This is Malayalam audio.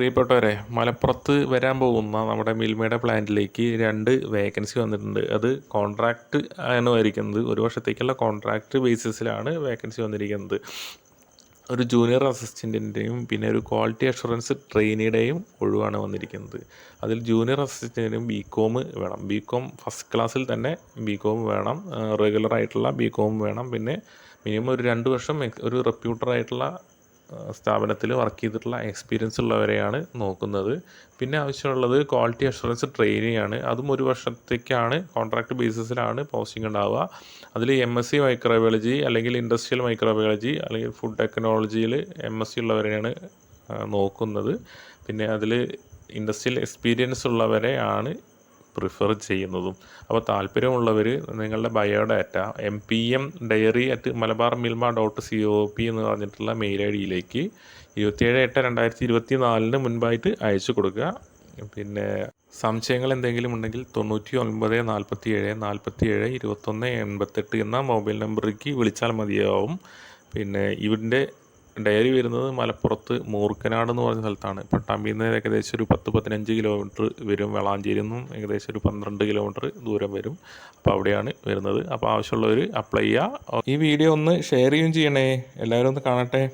പ്രിയപ്പെട്ടവരെ മലപ്പുറത്ത് വരാൻ പോകുന്ന നമ്മുടെ മിൽമയുടെ പ്ലാന്റിലേക്ക് രണ്ട് വേക്കൻസി വന്നിട്ടുണ്ട്. അത് കോൺട്രാക്റ്റ് ആണ് വരിക്കുന്നത് ഒരു വർഷത്തേക്കുള്ള കോൺട്രാക്റ്റ് ബേസിസിലാണ് വേക്കൻസി വന്നിരിക്കുന്നത്. ഒരു ജൂനിയർ അസിസ്റ്റന്റിന്റെയും പിന്നെ ഒരു ക്വാളിറ്റി അഷുറൻസ് ട്രെയിനിയുടെയും ഒഴിവാണ് വന്നിരിക്കുന്നത്. അതിൽ ജൂനിയർ അസിസ്റ്റന്റിനും ബി കോം വേണം. ബി കോം ഫസ്റ്റ് ക്ലാസ്സിൽ തന്നെ ബി കോം വേണം. റെഗുലർ ആയിട്ടുള്ള ബി കോം വേണം. പിന്നെ മിനിമം ഒരു രണ്ട് വർഷം ഒരു റെപ്യൂട്ടർ ആയിട്ടുള്ള സ്ഥാപനത്തിൽ വർക്ക് ചെയ്തിട്ടുള്ള എക്സ്പീരിയൻസ് ഉള്ളവരെയാണ് നോക്കുന്നത്. പിന്നെ ആവശ്യമുള്ളത് ക്വാളിറ്റി അഷുറൻസ് ട്രെയിനിങ് ആണ്. അതും ഒരു വർഷത്തേക്കാണ് കോൺട്രാക്ട് ബേസിസിലാണ് പോസ്റ്റിംഗ് ഉണ്ടാവുക. അതിൽ എം എസ് സി മൈക്രോബയോളജി അല്ലെങ്കിൽ ഇൻഡസ്ട്രിയൽ മൈക്രോബയോളജി അല്ലെങ്കിൽ ഫുഡ് ടെക്നോളജിയിൽ എം എസ് സി ഉള്ളവരെയാണ് നോക്കുന്നത്. പിന്നെ അതിൽ ഇൻഡസ്ട്രിയൽ എക്സ്പീരിയൻസ് ഉള്ളവരെ ആണ് പ്രിഫർ ചെയ്യുന്നതും. അപ്പോൾ താല്പര്യമുള്ളവർ നിങ്ങളുടെ biodata M P M dairy at Malabar Milma dot C O P എന്ന് പറഞ്ഞിട്ടുള്ള മെയിൽ ഐ ഡിയിലേക്ക് ഇരുപത്തിയേഴ് എട്ട് രണ്ടായിരത്തി ഇരുപത്തി നാലിന് മുൻപായിട്ട് അയച്ചു കൊടുക്കുക. പിന്നെ സംശയങ്ങൾ എന്തെങ്കിലും ഉണ്ടെങ്കിൽ തൊണ്ണൂറ്റി ഒൻപത് നാൽപ്പത്തി ഏഴ് നാൽപ്പത്തി ഏഴ് ഇരുപത്തൊന്ന് എൺപത്തെട്ട് എന്ന മൊബൈൽ നമ്പറിലേക്ക് വിളിച്ചാൽ മതിയാവും. പിന്നെ ഇവന്റെ ഡയറി വരുന്നത് മലപ്പുറത്ത് മൂർക്കനാട് എന്ന് പറഞ്ഞ സ്ഥലത്താണ്. പട്ടാമ്പിയിൽ നിന്ന് ഏകദേശം ഒരു പത്ത് പതിനഞ്ച് കിലോമീറ്റർ വരും. വെളാഞ്ചേരി നിന്നും ഏകദേശം ഒരു പന്ത്രണ്ട് കിലോമീറ്റർ ദൂരം വരും. അപ്പോൾ അവിടെയാണ് വരുന്നത്. അപ്പോൾ ആവശ്യമുള്ളവർ അപ്ലൈ ചെയ്യുക. ഈ വീഡിയോ ഒന്ന് ഷെയർ ചെയ്യുകയും ചെയ്യണേ. എല്ലാവരും ഒന്ന് കാണട്ടെ.